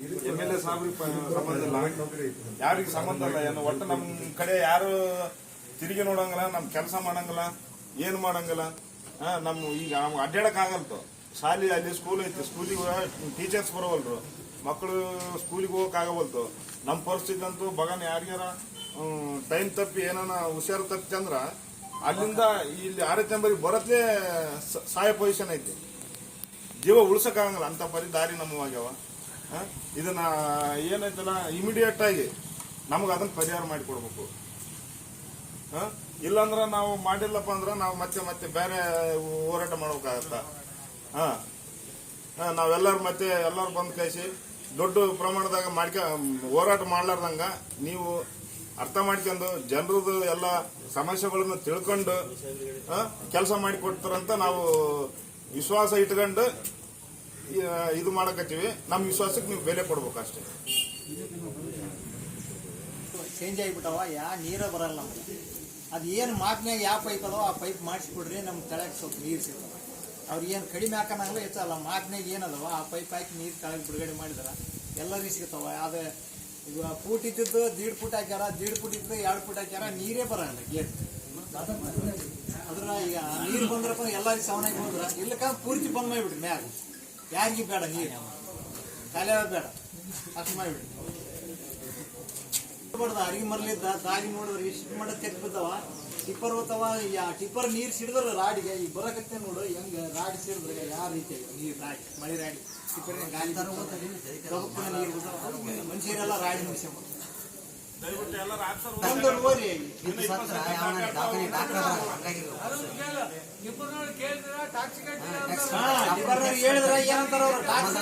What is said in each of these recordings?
M L A ಯಾರಿಗೆ ಸಂಬಂಧ ಇಲ್ಲ. ಏನು ಒಟ್ಟು ನಮ್ ಕಡೆ ಯಾರು ತಿರುಗಿ ನೋಡಂಗಿಲ್ಲ ನಮ್ ಕೆಲಸ ಮಾಡಂಗಿಲ್ಲ ಏನ್ ಮಾಡಂಗಿಲ್ಲ. ಆ, ನಮ್ ಈಗ ನಮ್ಗೆ ಅಡ್ಡಾಡಕ್ ಆಗಲ್ತು ಶಾಲೆ ಅಲ್ಲಿ ಸ್ಕೂಲ್ ಐತಿ ಸ್ಕೂಲಿಗೆ ಟೀಚರ್ಸ್ ಬರೋವಲ್ರು. ಮಕ್ಕಳು ಸ್ಕೂಲಿಗೆ ಹೋಗಕ್ ಆಗವಲ್ತು ನಮ್ಮ ಪರಿಸ್ಥಿತಿ ಅಂತೂ ಬಗನ್ ಯಾರಿಗಾರ ಟೈಮ್ ತಪ್ಪಿ ಏನಾನ ಹುಷಾರು ತಪ್ಪಿತಂದ್ರ ಅಲ್ಲಿಂದ ಇಲ್ಲಿ ನಂಬರಿಗೆ ಬರತ್ಲೇ ಸಹಾಯ ಪೊಸಿಷನ್ ಐತಿ. ಜೀವ ಉಳ್ಸಕ್ಕಾಗಲ್ಲ ಅಂತ ಪರಿ ದಾರಿ ನಮ್ಮವಾಗ್ಯಾವ ಇದನ್ನ ಏನೈತಲ್ಲ ಇಮಿಡಿಯೇಟ್ ಆಗಿ ನಮ್ಗೆ ಅದನ್ನ ಪರಿಹಾರ ಮಾಡಿಕೊಡ್ಬೇಕು ಇಲ್ಲಾಂದ್ರ ನಾವು ಮಾಡಿಲ್ಲಪ್ಪ ಅಂದ್ರೆ ನಾವು ಮತ್ತೆ ಮತ್ತೆ ಬೇರೆ ಹೋರಾಟ ಮಾಡ್ಬೇಕಾಗತ್ತ? ಹಾ? ನಾವೆಲ್ಲರೂ ಮತ್ತೆ ಎಲ್ಲರೂ ಬಂದ್ ಕಳಿಸಿ, ದೊಡ್ಡ ಪ್ರಮಾಣದಾಗ ಮಾಡ್ಕ, ಹೋರಾಟ ಮಾಡ್ಲಾರ್ದಂಗ ನೀವು ಅರ್ಥ ಮಾಡ್ಕೊಂಡು ಜನರದು ಎಲ್ಲ ಸಮಸ್ಯೆಗಳನ್ನು ತಿಳ್ಕೊಂಡು ಕೆಲಸ ಮಾಡಿ ಕೊಡ್ತಾರಂತ ನಾವು ವಿಶ್ವಾಸ ಇಟ್ಕೊಂಡು ಇದು ಮಾಡಕತ್ತೀವಿ. ನಮ್ಮ ವಿಶ್ವಾಸಕ್ಕೆ ನೀವು ಬೆಲೆ ಕೊಡ್ಬೇಕು ಅಷ್ಟೇ ಚೇಂಜ್ ಆಗಿಬಿಟ್ಟವ. ಯಾ, ನೀರ ಬರಲ್ಲ ನಮ್ಗೆ ಅದು ಏನು ಮಾಪ್ನ್ಯಾಗ ಯಾವ ಪೈಪ್ ಅದೋ ಆ ಪೈಪ್ ಮಾಡಿಸ್ಬಿಡ್ರಿ ನಮ್ಗೆ ತೆಳಗೆ ಸ್ವಲ್ಪ ನೀರು ಸಿಗ್ತವೆ ಅವ್ರು ಏನು ಕಡಿಮೆ ಹಾಕೋಣಂಗಿಲ್ಲ ಹೆಚ್ಚಲ್ಲ. ಮಾತಿನಾಗ ಏನದವ ಆ ಪೈಪ್ ಹಾಕಿ ನೀರು ಕೆಳಗೆ ಬಿಡುಗಡೆ ಮಾಡಿದಾರ ಎಲ್ಲರಿಗೂ ಸಿಗ್ತಾವ. ಅದು ಈಗ ಫೂಟ್ ಇದ್ದಿದ್ದು ದೀಡ್ ಫುಟ್ ಹಾಕ್ಯಾರ, ದೀಡ್ ಫುಟ್ ಇದ್ದು ಎರಡು ಫುಟ್ ಹಾಕ್ಯಾರ, ನೀರೇ ಬರಲ್ಲ ಗೇಟ್ ಅದ್ರ ಈಗ ನೀರು ಬಂದ್ರಪ್ಪ ಎಲ್ಲರಿಗೂ ಸವನಾಗಿ ಬಂದ್ರ. ಇಲ್ಲಕ್ಕ ಪೂರ್ತಿ ಬಂದ್ ಮಾಡಿಬಿಡ್ರಿ ಮ್ಯಾಗ. ಯಾರಿಗೂ ಬೇಡ ನೀರು ತಲೆ ಬೇಡ. ಅಷ್ಟು ಮಾಡಿಬಿಡಿ. ಬಡ್ದ ಅರಿಗಿ ಮರ್ಲಿದ್ದ ದಾರಿ ನೋಡಿದ್ರೆ ಎಷ್ಟು ಮಡ ತೆಗ್ ಬಿದ್ದಾವ ಟಿಪ್ಪರ್ ಹೋತವ ಯಾ ಟಿಪ್ಪರ್ ನೀರು ಸಿಡಿದ್ರ ರಾಡಿಗೆ ಈಗ ಬರಕತ್ತೆ ನೋಡು ಹೆಂಗ ರಾಡಿ ಸಿಡಿದ್ರೆ ಯಾವ ರೀತಿ ನೀರು ರಾಡಿ ಮಳೆ ರಾಡಿ. ಟಿಪ್ಪರ್ ಗಾಳಿ ತರ ನೀರ್ ಮನುಷ್ಯರೆಲ್ಲ ರಾಡಿ ಮುಗಿಸ್ಕೊಂಬ ಓರಿ ಹಾ ಟಿಪ್ಪರ್ನವ್ರು ಹೇಳಿದ್ರ ಏನಂತಾರ ಅವ್ರು ಟ್ಯಾಕ್ಸ್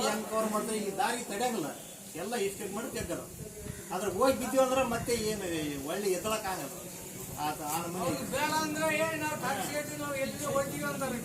ಹೆಂಗ್ ಕವರ್ ಮಾಡ್ತಾರೆ ಈಗ ದಾರಿ ತಡೆಯಂಗಿಲ್ಲ ಎಲ್ಲ ಇಷ್ಟು ಮಾಡಿ ತೆಗ್ದಾರ ಅದ್ರ ಹೋಗಿ ಬಿದ್ದೀವಿ ಅಂದ್ರೆ ಮತ್ತೆ ಏನು ಒಳ್ಳೆ ಎತ್ತಳಕ್ ಆಗಲ್ಲ ಆತ ಆ ನಮೂನಿ ಬೇಡ ಅಂದ್ರೆ ಏನು ನಾವು ಟ್ಯಾಕ್ಸಿ ನಾವು ಎಲ್ಲಿ ಹೋಗ್ತೀವಿ ಅಂತಾರೆ.